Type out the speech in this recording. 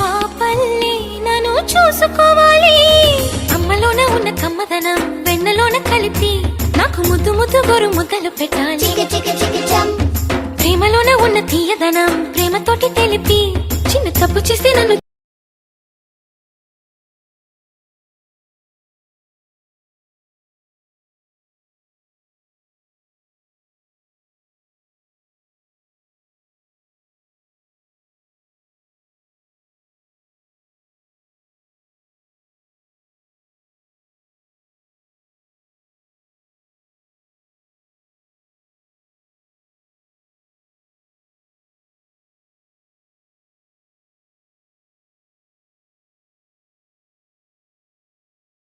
పాపల్ని నన్ను చూసుకోవాలి. అమ్మలోన ఉన్న కమ్మదనం వెన్నలోన కలిపి నాకు ముద్దు ముద్దు గొరు ముద్దలు పెట్టాలి. ప్రేమలోన ఉన్న తీయదనం ప్రేమతోటి తెలిపి చిన్న తప్పు చేసి నన్ను